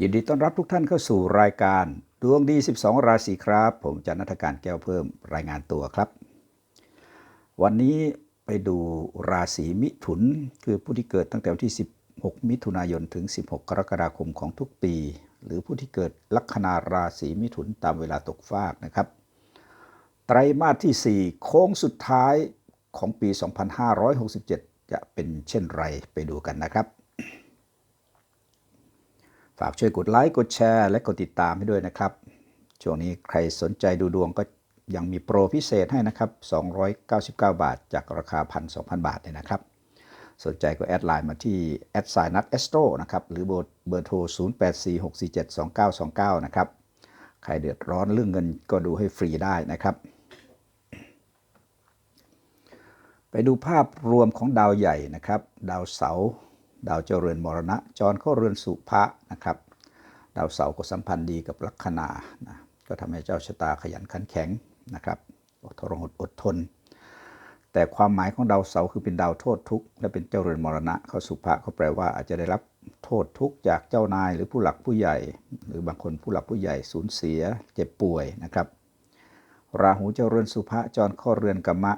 ยินดีต้อนรับทุกท่านเข้าสู่รายการ ดวงดี 12 ราศีครับ ผมจันนัฐการแก้วเพิ่มรายงานตัวครับ วันนี้ไปดูราศีมิถุน คือผู้ที่เกิดตั้งแต่วันที่ 16 มิถุนายนถึง 16 กรกฎาคมของทุกปี หรือผู้ที่เกิดลัคนาราศีมิถุนตามเวลาตกฟากนะครับ ไตรมาสที่ 4 โค้งสุดท้ายของปี 2567 จะเป็นเช่นไรไปดูกันนะครับ ฝากช่วยกดไลค์กดแชร์และกดติดตามให้ด้วยนะครับ ช่วงนี้ใครสนใจดูดวงก็ยังมีโปรพิเศษให้นะครับ 299 บาท จากราคา 1,200 บาทเนี่ยนะครับ สนใจก็แอดไลน์มาที่แอดไซนัทเอสโตรนะครับ หรือเบอร์เบอร์โทร 0846472929 นะครับ ใครเดือดร้อนเรื่องเงินก็ดูให้ฟรีได้นะครับ ไปดูภาพรวมของดาวใหญ่นะครับ ดาวเสาร์ ดาวเจริญมรณะ จรเข้าเรือนสุภะนะครับ ดาวเสาร์ก็สัมพันธ์ดีกับลัคนานะก็ทำให้เจ้าชะตาขยันขันแข็งนะครับอดทนอดอดทน แต่ความหมายของดาวเสาร์คือเป็นดาวโทษทุกข์และเป็นเจ้าเรือนมรณะ เข้าสุภะก็แปลว่าอาจจะได้รับโทษทุกข์จากเจ้านายหรือผู้หลักผู้ใหญ่ หรือบางคนผู้หลักผู้ใหญ่สูญเสียเจ็บป่วยนะครับ ราหูเจ้าเรือนสุภะจรข้าเรือนกรรมะ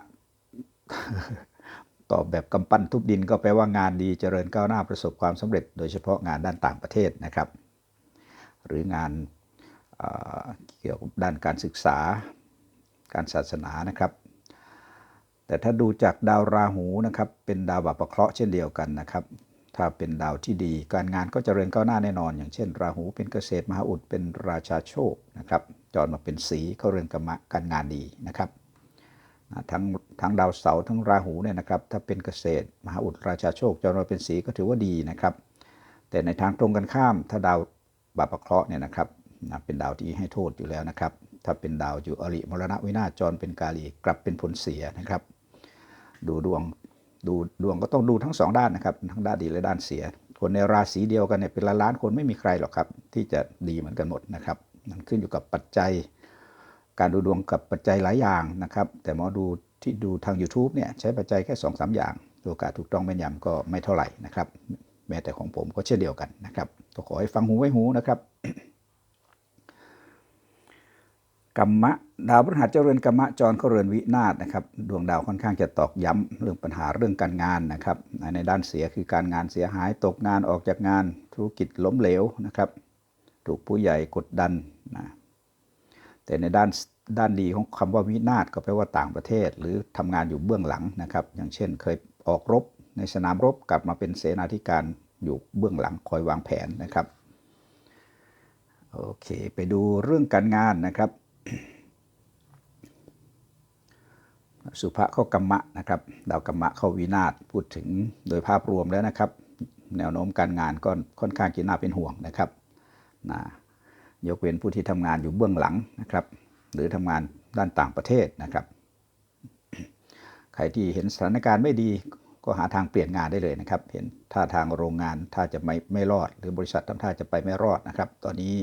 ตอบแบบกำปั้นทุบดินก็แปลว่างานดีเจริญก้าวหน้าประสบความสำเร็จ โดยเฉพาะงานด้านต่างประเทศนะครับ หรืองานเอ่อเกี่ยวกับด้านการศึกษาการศาสนานะครับ แต่ถ้าดูจากดาวราหูนะครับ เป็นดาวบัพเคราะห์เช่นเดียวกันนะครับ ถ้าเป็นดาวที่ดีการงานก็เจริญก้าวหน้าแน่นอน อย่างเช่น ราหูเป็นเกษตรมหาอุดเป็นราชาโชคนะครับจรมาเป็นสีเข้าเรือนกรรมะการงานดีนะครับ ทั้งทั้งดาวเสาร์ทั้งราหูเนี่ยนะครับ ถ้าเป็นเกษตร มหาอุดราชาโชคจรมาเป็นสีก็ถือว่าดีนะครับ แต่ในทางตรงกันข้าม ถ้าดาวบาปเคราะห์เนี่ยนะครับเป็นดาวที่ให้โทษอยู่แล้วนะครับ ถ้าเป็นดาวอยู่อริมรณะวินาศจรเป็นกาลีกลับเป็นผลเสียนะครับ ดูดวงดูดวงก็ต้องดูทั้งสองด้านนะครับ ทั้งด้านดีและด้านเสีย คนในราศีเดียวกันเนี่ยเป็นล้านล้านๆคนไม่มีใครหรอกครับ ที่จะดีเหมือนกันหมดนะครับมันขึ้นอยู่กับปัจจัย การดูดวงกับปัจจัยหลายอย่างนะครับ แต่หมอดูที่ดูทาง YouTube เนี่ยใช้ปัจจัยแค่2อสอย่างโอกาสถูกต้องแม่นยำก็ไม่เท่าไหร่นะครับ แม้แต่ของผมก็เช่นเดียวกันนะครับก็ขอให้ฟังหูไว้หูนะครับกรรมะดาวพฤหัสเจริญกรรมะจรเข้าเรือนวินาศนะครับ ดวงดาวค่อนข้างจะตอกย้ำเรื่องปัญหาเรื่องการงานนะครับ ในด้านเสียคือการงานเสียหายตกงานออกจากงานธุรกิจล้มเหลวนะครับ ถูกผู้ใหญ่กดดันนะ แต่ในด้านด้านดีของคำว่าวินาศก็แปลว่าต่างประเทศ หรือทำงานอยู่เบื้องหลังนะครับ อย่างเช่นเคยออกรบในสนามรบกลับมาเป็นเสนาธิการอยู่เบื้องหลังคอยวางแผนนะครับโอเคไปดูเรื่องการงานนะครับสุภะเข้ากรรมะนะครับดาวกรรมะเข้าวินาศพูดถึงโดยภาพรวมแล้วนะครับ แนวโน้มการงานก็ค่อนข้างจะน่าเป็นห่วงนะครับนะ ยกเว้นผู้ที่ทำงานอยู่เบื้องหลังนะครับ หรือทำงานด้านต่างประเทศนะครับ ใครที่เห็นสถานการณ์ไม่ดีก็หาทางเปลี่ยนงานได้เลยนะครับ เห็นท่าทางโรงงานถ้าจะไม่ไม่รอด หรือบริษัททำท่าจะไปไม่รอดนะครับ ตอนนี้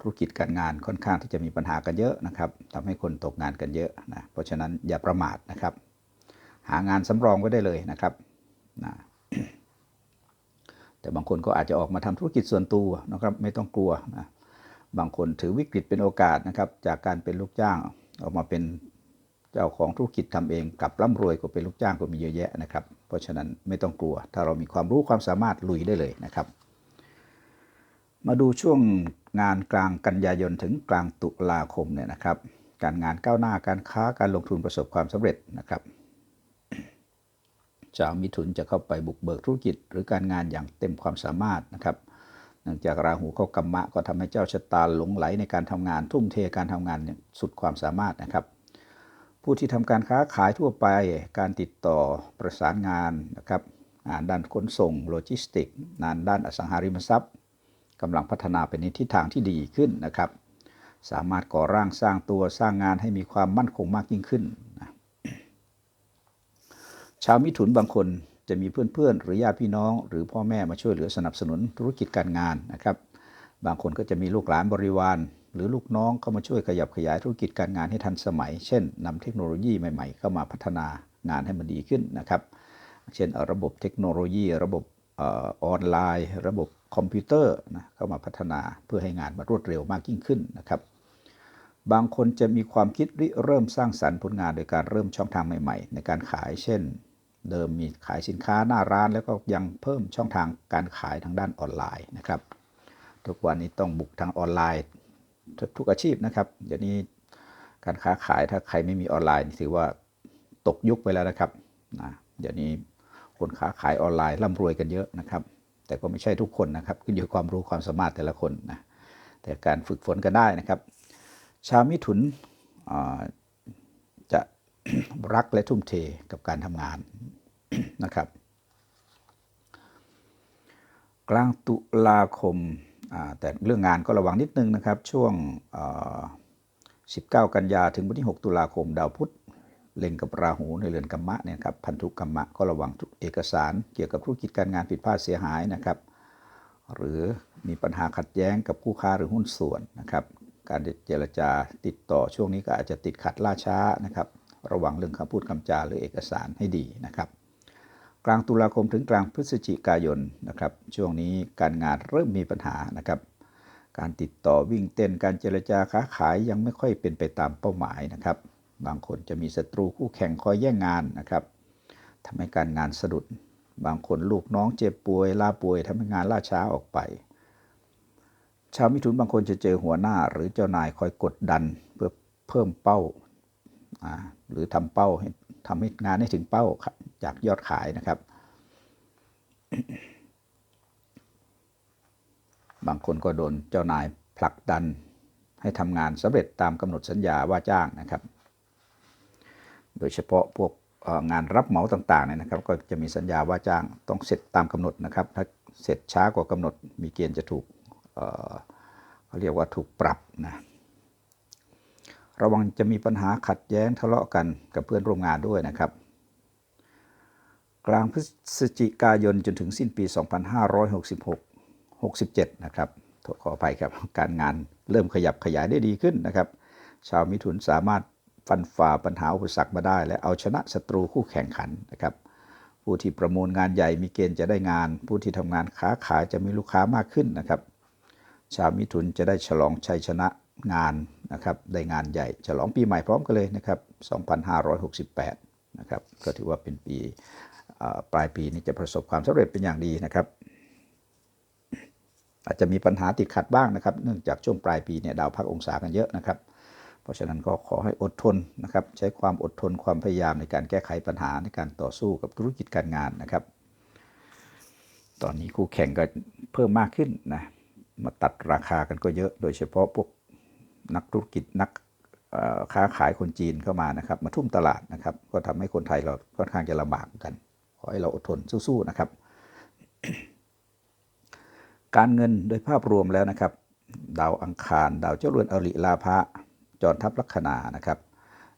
ธุรกิจการงานค่อนข้างที่จะมีปัญหากันเยอะนะครับทำให้คนตกงานกันเยอะนะ เพราะฉะนั้นอย่าประมาทนะครับ หางานสำรองไว้ได้เลยนะครับนะแต่บางคนก็อาจจะออกมาทำธุรกิจส่วนตัวนะครับ ไม่ต้องกลัวนะ บางคนถือวิกฤตเป็นโอกาสนะครับ จากการเป็นลูกจ้างออกมาเป็นเจ้าของธุรกิจทำเองกลับร่ำรวยกว่าเป็นลูกจ้างก็มีเยอะแยะนะครับ เพราะฉะนั้นไม่ต้องกลัว ถ้าเรามีความรู้ความสามารถลุยได้เลยนะครับ มาดูช่วงงานกลางกันยายนถึงกลางตุลาคมเนี่ยนะครับ การงานก้าวหน้าการค้าการลงทุนประสบความสำเร็จนะครับชาวมิถุนจะเข้าไปบุกเบิกธุรกิจหรือการงานอย่างเต็มความสามารถนะครับ นื่องจากราหูเข้ากรรมะก็ทำให้เจ้าชะตาหลงไหลในการทำงานทุ่มเทการทำงานสุดความสามารถนะครับ ผู้ที่ทำการค้าขายทั่วไปการติดต่อประสานงานนะครับงานด้านขนส่งโลจิสติกงานด้านอสังหาริมทรัพย์กำลังพัฒนาไปในทิศทางที่ดีขึ้นนะครับ สามารถก่อร่างสร้างตัวสร้างงานให้มีความมั่นคงมากยิ่งขึ้นนะชาวมิถุนบางคน จะมีเพื่อนๆ หรือญาติพี่น้อง หรือพ่อแม่มาช่วยเหลือสนับสนุนธุรกิจการงานนะครับ บางคนก็จะมีลูกหลานบริวาร หรือลูกน้องเข้ามาช่วยขยับขยายธุรกิจการงานให้ทันสมัย เช่นนำเทคโนโลยีใหม่ๆ เข้ามาพัฒนางานให้มันดีขึ้นนะครับ เช่นระบบเทคโนโลยี ระบบออออนไลน์ ระบบคอมพิวเตอร์นะเข้ามาพัฒนาเพื่อให้งานมารวดเร็วมากยิ่งขึ้นนะครับบางคนจะมีความคิดริเริ่มสร้างสรรค์ผลงานโดยการเริ่มช่องทางใหม่ ๆ ในการขาย เช่น เดิมมีขายสินค้าหน้าร้านแล้วก็ยังเพิ่มช่องทางการขายทางด้านออนไลน์นะครับ ทุกวันนี้ต้องบุกทางออนไลน์ ทุกอาชีพนะครับเดี๋ยวนี้การค้าขายถ้าใครไม่มีออนไลน์ถือว่าตกยุคไปแล้วนะครับนะเดี๋ยวนี้คนค้าขายออนไลน์ร่ำรวยกันเยอะนะครับ แต่ก็ไม่ใช่ทุกคนนะครับขึ้นอยู่ความรู้ความสามารถแต่ละคนนะแต่การฝึกฝนกันได้นะครับ ชาวมิถุนอ่า รักและทุ่มเทกับการทำงานนะครับ กลางตุลาคมาแต่เรื่องงานก็ระวังนิดนึงนะครับ ช่วง 19 กันยาถึงวันที่ 6 ตุลาคม ดาวพุธเล็งกับราหูในเรือนกัมมะเนี่ยครับพันธุกรรมะก็ระวังเอกสารเกี่ยวกับธุรกิจการงานผิดพลาดเสียหายนะครับ หรือมีปัญหาขัดแย้งกับคู่ค้าหรือหุ้นส่วนนะครับ การเจรจาติดต่อช่วงนี้ก็อาจจะติดขัดล่าช้านะครับ ระวังเรื่องคำพูดคำจาหรือเอกสารให้ดีนะครับ กลางตุลาคมถึงกลางพฤศจิกายนนะครับ ช่วงนี้การงานเริ่มมีปัญหานะครับ การติดต่อวิ่งเต้นการเจรจาค้าขายยังไม่ค่อยเป็นไปตามเป้าหมายนะครับ บางคนจะมีศัตรูคู่แข่งคอยแย่งงานนะครับทำให้การงานสะดุด บางคนลูกน้องเจ็บป่วยลาป่วยทำให้งานล่าช้าออกไปชาวมิถุนบางคนจะเจอหัวหน้าหรือเจ้านายคอยกดดัน เพื่อเพิ่มเป้าอ่า หรือทำเป้าให้ทำให้งานให้ถึงเป้าจากยอดขายนะครับ บางคนก็โดนเจ้านายผลักดันให้ทำงานสำเร็จตามกำหนดสัญญาว่าจ้างนะครับ โดยเฉพาะพวกงานรับเหมาต่างๆเนี่ยนะครับ ก็จะมีสัญญาว่าจ้างต้องเสร็จตามกำหนดนะครับ ถ้าเสร็จช้ากว่ากำหนดมีเกณฑ์จะถูกเเขาเรียกว่าถูกปรับนะ ระวังจะมีปัญหาขัดแย้งทะเลาะกันกับเพื่อนร่วมงานด้วยนะครับ กลางพฤศจิกายนจนถึงสิ้นปี 2566 67 นะครับขออภัยครับการงานเริ่มขยับขยายได้ดีขึ้นนะครับ ชาวมิถุนสามารถฟันฝ่าปัญหาอุปสรรคมาได้ และเอาชนะศัตรูคู่แข่งขันนะครับ ผู้ที่ประมูลงานใหญ่มีเกณฑ์จะได้งาน ผู้ที่ทำงานค้าขายจะมีลูกค้ามากขึ้นนะครับ ชาวมิถุนจะได้ฉลองชัยชนะงาน นะครับได้งานใหญ่ฉลองปีใหม่พร้อมกันเลยนะครับ 2568 นะครับ ก็ถือว่าเป็นปีปลายปีนี้จะประสบความสำเร็จเป็นอย่างดีนะครับ อาจจะมีปัญหาติดขัดบ้างนะครับ เนื่องจากช่วงปลายปีเนี่ยดาวพักองศากันเยอะนะครับ เพราะฉะนั้นก็ขอให้อดทนนะครับ ใช้ความอดทนความพยายามในการแก้ไขปัญหาในการต่อสู้กับธุรกิจการงานนะครับ ตอนนี้คู่แข่งก็เพิ่มมากขึ้นนะมาตัดราคากันก็เยอะ โดยเฉพาะพวก นักธุรกิจนักค้าขายคนจีนเข้ามานะครับ มาทุ่มตลาดนะครับ ก็ทำให้คนไทยเราค่อนข้างจะลำบากกัน ขอให้เราอดทนสู้ๆนะครับ การเงินโดยภาพรวมแล้วนะครับ ดาวอังคาร ดาวเจ้าเรือนอริลาภะจรทับลัคนานะครับ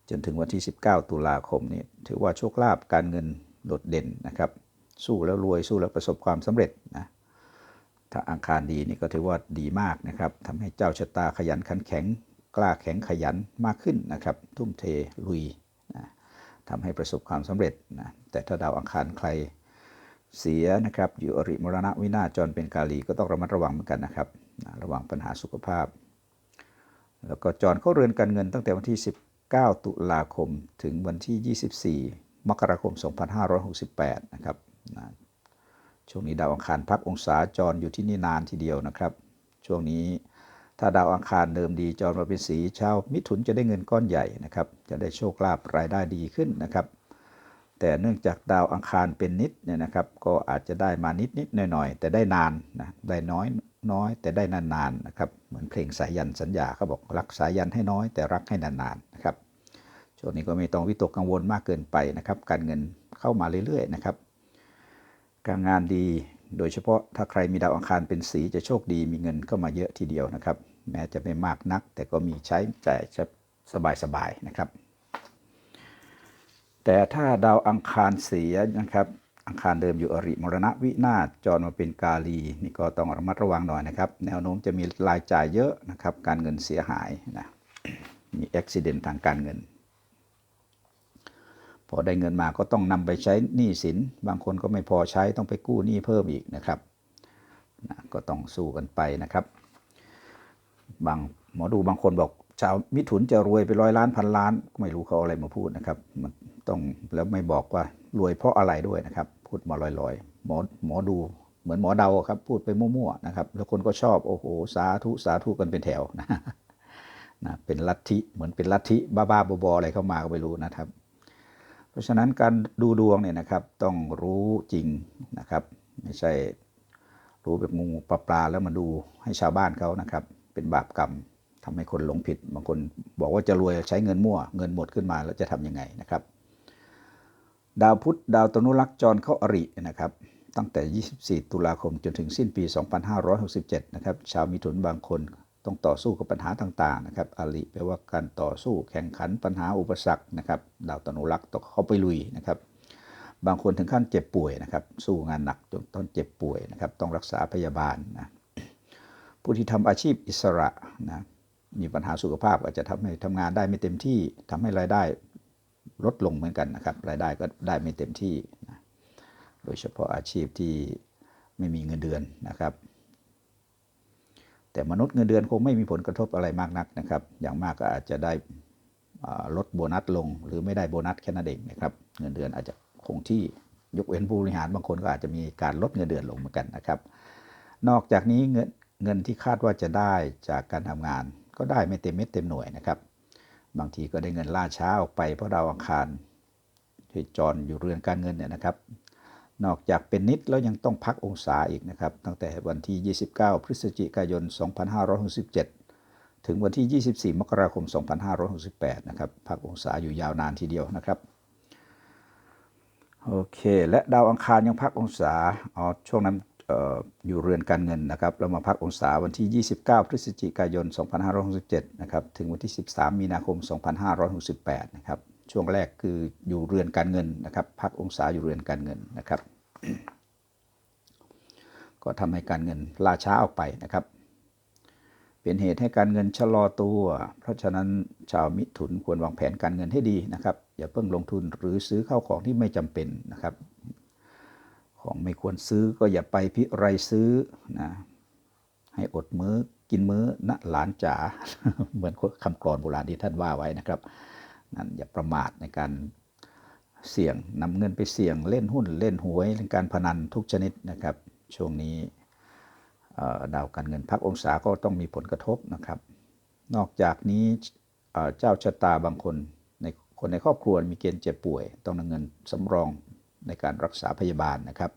จนถึงวันที่ 19 ตุลาคมนี้ถือว่าโชคลาภการเงินโดดเด่นนะครับ สู้แล้วรวยสู้แล้วประสบความสำเร็จนะถ้าอังคารดีนี่ก็ถือว่าดีมากนะครับทำให้เจ้าชะตาขยันขันแข็ง กล้าแข็งขยันมากขึ้นนะครับ ทุ่มเทลุยนะทำให้ประสบความสำเร็จนะแต่ถ้าดาวอังคารใครเสียนะครับอยู่อริมรณะวินาจรเป็นกาลีก็ต้องระมัดระวังเหมือนกันนะครับนะระวังปัญหาสุขภาพ แล้วก็จรเข้าเรือนการเงินตั้งแต่วันที่ 19 ตุลาคมถึงวันที่ 24 มกราคม 2568 นะครับนะช่วงนี้ดาวอังคารพักองศาจรอยู่ที่นี่นานทีเดียวนะครับ ช่วงนี้ ถ้าดาวอังคารเดิมดีจรมาเป็นสีชาวมิถุนจะได้เงินก้อนใหญ่นะครับ จะได้โชคลาภรายได้ดีขึ้นนะครับ แต่เนื่องจากดาวอังคารเป็นนิดเนี่ยนะครับ ก็อาจจะได้มานิดนิดหน่อยหน่อยๆแต่ได้นานนะได้น้อยน้อยแต่ได้นานๆนะครับเหมือนเพลงสายันสัญญาเขาบอกรักสายันให้น้อยแต่รักให้นานๆนะครับช่วงนี้ก็ไม่ต้องวิตกกังวลมากเกินไปนะครับ การเงินเข้ามาเรื่อยๆนะครับ การงานดี โดยเฉพาะถ้าใครมีดาวอังคารเป็นสีจะโชคดีมีเงินเข้ามาเยอะทีเดียวนะครับ แม้จะไม่มากนัก แต่ก็มีใช้จ่ายสบายๆนะครับ แต่ถ้าดาวอังคารเสียนะครับอังคารเดิมอยู่อริมรณะวินาศจรมาเป็นกาลีนี่ก็ต้องระมัดระวังหน่อยนะครับ แนวโน้มจะมีรายจ่ายเยอะนะครับ การเงินเสียหายนะมีอุบิเหตุทางการเงิน พอได้เงินมาก็ต้องนำไปใช้หนี้สิน บางคนก็ไม่พอใช้ต้องไปกู้หนี้เพิ่มอีกนะครับนะก็ต้องสู้กันไปนะครับ บางหมอดูบางคนบอกชาวมิถุนจะรวยไปร้อยล้านพันล้านไม่รู้เขาอะไรมาพูดนะครับมันต้องแล้วไม่บอกว่ารวยเพราะอะไรด้วยนะครับ พูดมาลอยๆหมอหมอดูเหมือนหมอเดาครับพูดไปมั่วๆนะครับ แล้วคนก็ชอบโอ้โหสาธุสาธุกันเป็นแถวนะนะเป็นลัทธิเหมือนเป็นลัทธิบ้าๆบอๆอะไรเข้ามาก็ไม่รู้นะครับ ราะฉะนั้นการดูดวงเนี่ยนะครับต้องรู้จริงนะครับ ไม่ใช่รู้แบบงูปลาปลาแล้วมาดูให้ชาวบ้านเขานะครับ เป็นบาปกรรมทำให้คนหลงผิดบางคนบอกว่าจะรวยใช้เงินมั่ว เงินหมดขึ้นมาแล้วจะทำยังไงนะครับ ดาวพุธดาวตนุรักษ์จรเข้าอรินะครับ ตั้งแต่ 24 ตุลาคมจนถึงสิ้นปี 2567 นะครับ ชาวมิถุนบางคน ต้องต่อสู้กับปัญหาต่างๆนะครับอริแปลว่าการต่อสู้แข่งขันปัญหาอุปสรรคนะครับดาวตนุรักษ์ต้องเข้าไปลุยนะครับ บางคนถึงขั้นเจ็บป่วยนะครับ สู้งานหนักจนต้นเจ็บป่วยนะครับ ต้องรักษาพยาบาลนะผู้ที่ทำอาชีพอิสระนะมีปัญหาสุขภาพอาจจะทำให้ทำงานได้ไม่เต็มที่ทำให้รายได้ลดลงเหมือนกันนะครับ รายได้ก็ได้ไม่เต็มที่นะโดยเฉพาะอาชีพที่ไม่มีเงินเดือนนะครับ แต่มนุษย์เงินเดือนคงไม่มีผลกระทบอะไรมากนักนะครับ อย่างมากก็อาจจะได้ลดโบนัสลง หรือไม่ได้โบนัสแค่นั้นเองนะครับ เงินเดือนอาจจะคงที่ยกเว้นผู้บริหารบางคนก็อาจจะมีการลดเงินเดือนลงเหมือนกันนะครับ นอกจากนี้เงินเงินที่คาดว่าจะได้จากการทำงาน ก็ได้ไม่เต็มเม็ดเต็มหน่วยนะครับ บางทีก็ได้เงินล่าช้าออกไปเพราะดาวอังคารที่จรอยู่เรือนการเงินเนี่ยนะครับ นอกจากเป็นนิดแล้วยังต้องพักองศาอีกนะครับ ตั้งแต่วันที่ 29 พฤศจิกายน 2567 ถึงวันที่ 24 มกราคม 2568 นะครับ พักองศาอยู่ยาวนานทีเดียวนะครับโอเค และดาวอังคารยังพักองศาอ๋อช่วงนั้นอออยู่เรือนการเงินนะครับ เรามาพักองศาวันที่ 29 พฤศจิกายน 2567 นะครับ ถึงวันที่ 13 มีนาคม 2568 นะครับ ช่วงแรกคืออยู่เรือนการเงินนะครับ พักองศาอยู่เรือนการเงินนะครับ ก็ทำให้การเงินล่าช้าออกไปนะครับ เป็นเหตุให้การเงินชะลอตัว เพราะฉะนั้นชาวมิถุนควรวางแผนการเงินให้ดีนะครับ อย่าเพิ่งลงทุนหรือซื้อเข้าของที่ไม่จำเป็นนะครับ ของไม่ควรซื้อก็อย่าไปพิไรซื้อนะให้อดมื้อกินมื้อณหลานจ๋าเหมือนคำกรโบราณที่ท่านว่าไว้นะครับ นั่นอย่าประมาทในการเสี่ยงนำเงินไปเสี่ยงเล่นหุ้นเล่นหวยเล่นการพนันทุกชนิดนะครับ ช่วงนี้ดาวการเงินพักองศาก็ต้องมีผลกระทบนะครับ นอกจากนี้เอ่อเจ้าชะตาบางคนในคนในครอบครัวมีเกณฑ์เจ็บป่วย ต้องนำเงินสำรองในการรักษาพยาบาลนะครับ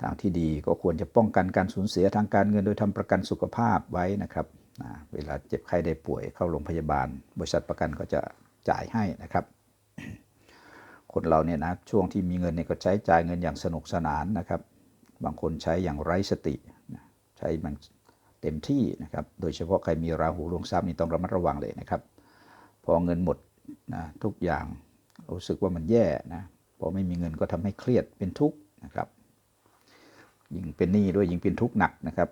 ทางที่ดีก็ควรจะป้องกันการสูญเสียทางการเงินโดยทำประกันสุขภาพไว้นะครับ นะเวลาเจ็บไข้ได้ป่วยเข้าโรงพยาบาล บริษัทประกันก็จะจ่ายให้นะครับ คนเราเนี่ยนะช่วงที่มีเงินเนี่ยก็ใช้จ่ายเงินอย่างสนุกสนานนะครับ บางคนใช้อย่างไร้สติใช้มันเต็มที่นะครับ โดยเฉพาะใครมีราหูลวงทรัพย์นี่ต้องระมัดระวังเลยนะครับ พอเงินหมดนะทุกอย่างรู้สึกว่ามันแย่นะพอไม่มีเงินก็ทำให้เครียดเป็นทุกข์นะครับ ยิ่งเป็นหนี้ด้วยยิ่งเป็นทุกข์หนักนะครับ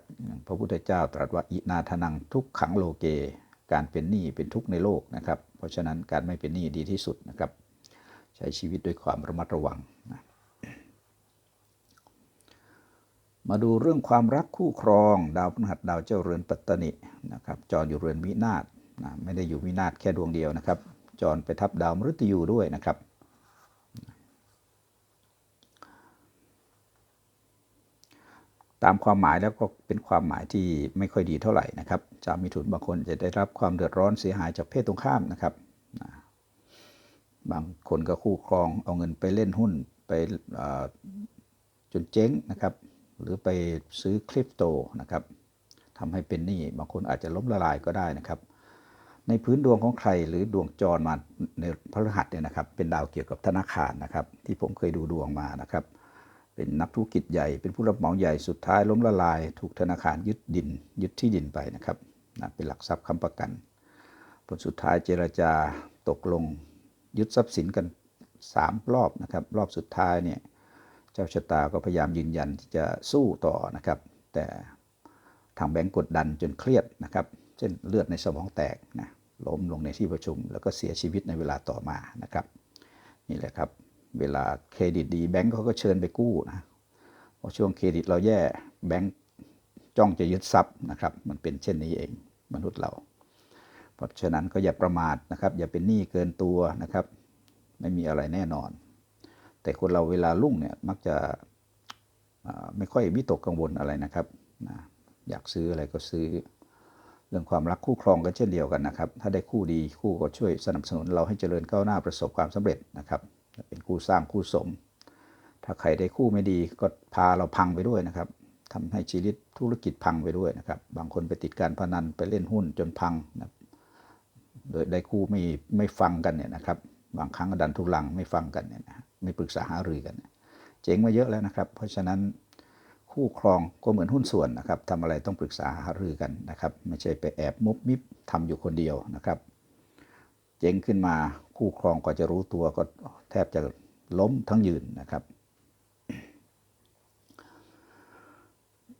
พระพุทธเจ้าตรัสว่าอินาทนังทุกขังโลเก การเป็นหนี้เป็นทุกข์ในโลกนะครับ เพราะฉะนั้นการไม่เป็นหนี้ดีที่สุดนะครับ ใช้ชีวิตด้วยความระมัดระวังนะมาดูเรื่องความรักคู่ครอง ดาวพฤหัสดาวเจ้าเรือนปัตตนินะครับจรอยู่เรือนวินาศนะไม่ได้อยู่วินาศแค่ดวงเดียวนะครับ จรไปทับดาวมฤตยูด้วยนะครับ ตามความหมายแล้วก็เป็นความหมายที่ไม่ค่อยดีเท่าไหร่นะครับชาวมิถุนบางคนจะได้รับความเดือดร้อนเสียหายจากเพศตรงข้ามนะครับ บางคนก็คู่ครองเอาเงินไปเล่นหุ้นไปจนเจ๊งนะครับ หรือไปซื้อคริปโตนะครับทำให้เป็นหนี้บางคนอาจจะล้มละลายก็ได้นะครับ ในพื้นดวงของใครหรือดวงจรมาในพฤหัสเนี่ยนะครับ เป็นดาวเกี่ยวกับธนาคารนะครับ ที่ผมเคยดูดวงมานะครับ เป็นนักธุรกิจใหญ่ เป็นผู้รับเหมาใหญ่สุดท้ายล้มละลาย ถูกธนาคารยึดดิน ยึดที่ดินไปนะครับนะเป็นหลักทรัพย์ค้ำประกัน ผลสุดท้ายเจรจาตกลง ยึดทรัพย์สินกัน 3 รอบนะครับ รอบสุดท้ายเนี่ยเจ้าชะตาก็พยายามยืนยันที่จะสู้ต่อนะครับ แต่ทางแบงก์กดดันจนเครียดนะครับ เช่นเลือดในสมองแตกนะล้มลงในที่ประชุม แล้วก็เสียชีวิตในเวลาต่อมานะครับ นี่แหละครับ เวลาเครดิตดีแบงก์เขาก็เชิญไปกู้นะพอช่วงเครดิตเราแย่แบงก์จ้องจะยึดทรัพย์นะครับ มันเป็นเช่นนี้เองมนุษย์เรา เพราะฉะนั้นก็อย่าประมาทนะครับ อย่าเป็นหนี้เกินตัวนะครับ ไม่มีอะไรแน่นอน แต่คนเราเวลาลุ่งเนี่ยมักจะไม่ค่อยวิตกกังวลอะไรนะครับนะอยากซื้ออะไรก็ซื้อ เรื่องความรักคู่ครองก็เช่นเดียวกันนะครับ ถ้าได้คู่ดีคู่ก็ช่วยสนับสนุนเราให้เจริญก้าวหน้าประสบความสำเร็จนะครับ เป็นคู่สร้างคู่สม ถ้าใครได้คู่ไม่ดีก็พาเราพังไปด้วยนะครับทำให้ชีวิตธุรกิจพังไปด้วยนะครับ บางคนไปติดการพนันไปเล่นหุ้นจนพังนะโดยได้คู่ไม่ไม่ฟังกันเนี่ยนะครับ บางครั้งก็ดันทุลังไม่ฟังกันเนี่ยนะไม่ปรึกษาหารือกัน เจ๊งมาเยอะแล้วนะครับ เพราะฉะนั้นคู่ครองก็เหมือนหุ้นส่วนนะครับทำอะไรต้องปรึกษาหารือกันนะครับ ไม่ใช่ไปแอบมุบมิบทำอยู่คนเดียวนะครับ เจ๊งขึ้นมา คู่ครองก็จะรู้ตัวก็แทบจะล้มทั้งยืนนะครับ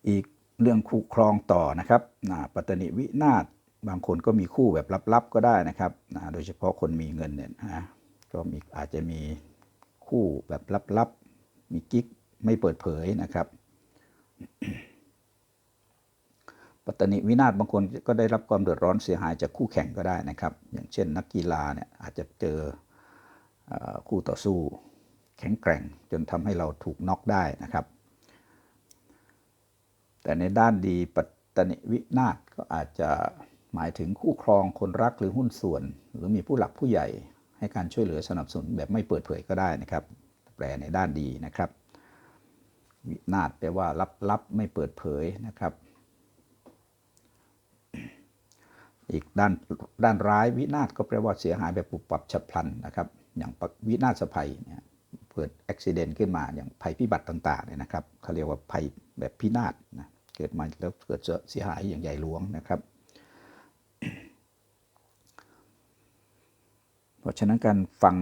อีกเรื่องคู่ครองต่อนะครับปัตตนิวินาศบางคนก็มีคู่แบบลับๆก็ได้นะครับโดยเฉพาะคนมีเงินเนี่ยนะก็มีอาจจะมีคู่แบบลับๆ มีกิ๊กไม่เปิดเผยนะครับ ปัตตนิวินาศบางคนก็ได้รับความเดือดร้อนเสียหายจากคู่แข่งก็ได้นะครับ อย่างเช่น นักกีฬาเนี่ยอาจจะเจอคู่ต่อสู้ แข็งแกร่งจนทำให้เราถูกน็อกได้นะครับ แต่ในด้านดีปัตตนิวินาศก็อาจจะหมายถึงคู่ครองคนรักหรือหุ้นส่วน หรือมีผู้หลักผู้ใหญ่ให้การช่วยเหลือสนับสนุนแบบไม่เปิดเผยก็ได้นะครับ แปลในด้านดีนะครับ วินาศแปลว่าลับๆไม่เปิดเผยนะครับ อีกด้านด้านร้ายวินาศก็แปลว่าเสียหายแบบปุบปับฉับพลันนะครับ อย่างวินาศภัยเนี่ยเกิดอุบิเหตุขึ้นมาอย่างภัยพิบัติต่างๆเนี่ยนะครับเขาเรียกว่าภัยแบบพินาศนะเกิดมาแล้วเกิดเสียหายอย่างใหญ่หลวงนะครับ เพราะฉะนั้นการฟัง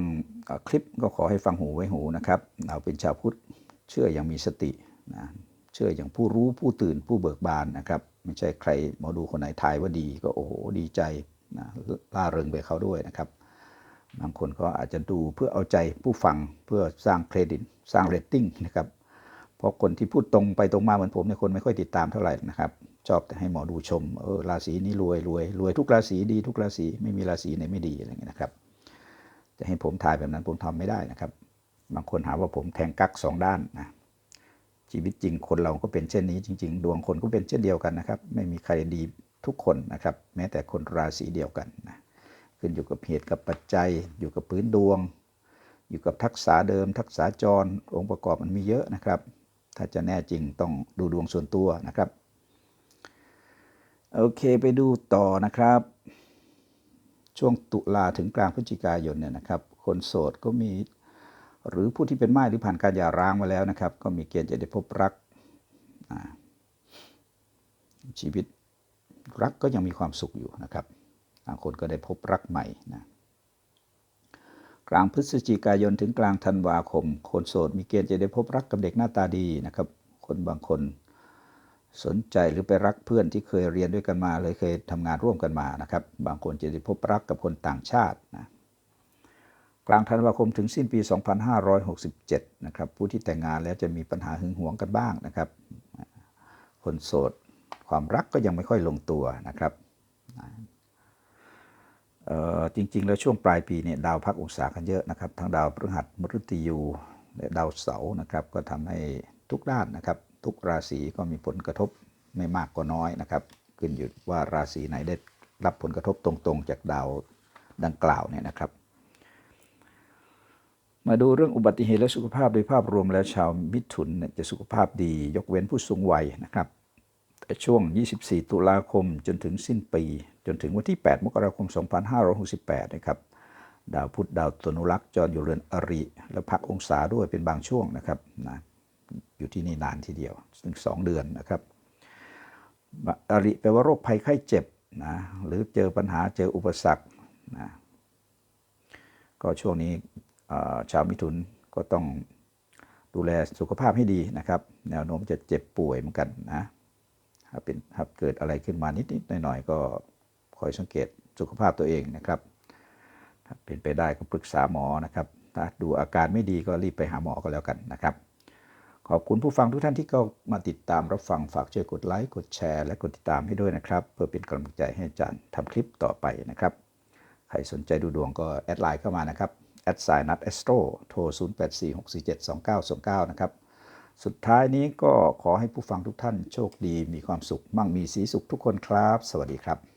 คลิปก็ขอให้ฟังหูไว้หูนะครับเราเป็นชาวพุทธเชื่ออย่างมีสตินะเชื่ออย่างผู้รู้ผู้ตื่นผู้เบิกบานนะครับ ไม่ใช่ใครหมอดูคนไหนทายว่าดีก็โอ้โหดีใจนะล่าเริงไปเขาด้วยนะครับ บางคนก็อาจจะดูเพื่อเอาใจผู้ฟังเพื่อสร้างเครดิตสร้างเรตติ้งนะครับเพราะคนที่พูดตรงไปตรงมาเหมือนผมเนี่ยคนไม่ค่อยติดตามเท่าไหร่นะครับชอบแต่ให้หมอดูชมเออราศีนี้รวยรวยรวยทุกราศีดีทุกราศีไม่มีราศีไหนไม่ดีอะไรเงี้ยนะครับ จะให้ผมทายแบบนั้นผมทำไม่ได้นะครับ บางคนหาว่าผมแทงกักสองด้านนะ ชีวิตจริงคนเราก็เป็นเช่นนี้จริง ๆ ดวงคนก็เป็นเช่นเดียวกันนะครับ ไม่มีใครดีทุกคนนะครับ แม้แต่คนราศีเดียวกันนะขึ้นอยู่กับเหตุกับปัจจัย อยู่กับพื้นดวง อยู่กับทักษะเดิม ทักษะจรองค์ประกอบมันมีเยอะนะครับ ถ้าจะแน่จริงต้องดูดวงส่วนตัวนะครับโอเคไปดูต่อนะครับ ช่วงตุลาถึงกลางพฤศจิกายนเนี่ยนะครับ คนโสดก็มี หรือผู้ที่เป็นม่ายหรือผ่านการหย่าร้างมาแล้วนะครับ ก็มีเกณฑ์จะได้พบรัก ชีวิตรักก็ยังมีความสุขอยู่นะครับบางคนก็ได้พบรักใหม่นะกลางพฤศจิกายนถึงกลางธันวาคม คนโสดมีเกณฑ์จะได้พบรักกับเด็กหน้าตาดีนะครับ คนบางคนสนใจหรือไปรักเพื่อนที่เคยเรียนด้วยกันมาเลยเคยทำงานร่วมกันมานะครับ บางคนจะได้พบรักกับคนต่างชาตินะ กลางธันวาคมถึงสิ้นปี 2567 นะครับ ผู้ที่แต่งงานแล้วจะมีปัญหาหึงหวงกันบ้างนะครับ คนโสดความรักก็ยังไม่ค่อยลงตัวนะครับจริงๆ แล้วช่วงปลายปีเนี่ยดาวพักองศากันเยอะนะครับ ทั้งดาวพฤหัสมฤตยูและดาวเสาร์นะครับ ก็ทำให้ทุกด้านนะครับ ทุกราศีก็มีผลกระทบไม่มากก็น้อยนะครับ ขึ้นอยู่ว่าราศีไหนได้รับผลกระทบตรงๆ จากดาวดังกล่าวเนี่ยนะครับ มาดูเรื่องอุบัติเหตุและสุขภาพโดยภาพรวมแล้วชาวมิถุนจะสุขภาพดี ยกเว้นผู้สูงวัยนะครับแต่ช่วง 24 ตุลาคมจนถึงสิ้นปี จนถึงวันที่ 8 มกราคม 2568 นะครับ ดาวพุธดาวตนุรักษ์จรอยู่เรือนอริ และพักองศาด้วยเป็นบางช่วงนะครับนะอยู่ที่นี่นานทีเดียวถึง 2 เดือนนะครับ อริแปลว่าโรคภัยไข้เจ็บนะหรือเจอปัญหาเจออุปสรรคนะก็ช่วงนี้ ชาวมิถุนก็ต้องดูแลสุขภาพให้ดีนะครับ แนวโน้มจะเจ็บป่วยเหมือนกันนะถ้าเป็นถ้าเกิดอะไรขึ้นมานิดๆหน่อยๆก็คอยสังเกตสุขภาพตัวเองนะครับ ถ้าเป็นไปได้ก็ปรึกษาหมอนะครับ ถ้าดูอาการไม่ดีก็รีบไปหาหมอก็แล้วกันนะครับ ขอบคุณผู้ฟังทุกท่านที่เข้ามาติดตามรับฟังฝากช่วยกดไลค์กดแชร์ และกดติดตามให้ด้วยนะครับ เพื่อเป็นกำลังใจให้อาจารย์ทำคลิปต่อไปนะครับ ใครสนใจดูดวงก็แอดไลน์เข้ามานะครับ แอดไซนัทเอสโตรโทร 0846472929 นะครับ สุดท้ายนี้ก็ขอให้ผู้ฟังทุกท่านโชคดีมีความสุข มั่งมีสีสุขทุกคนครับ สวัสดีครับ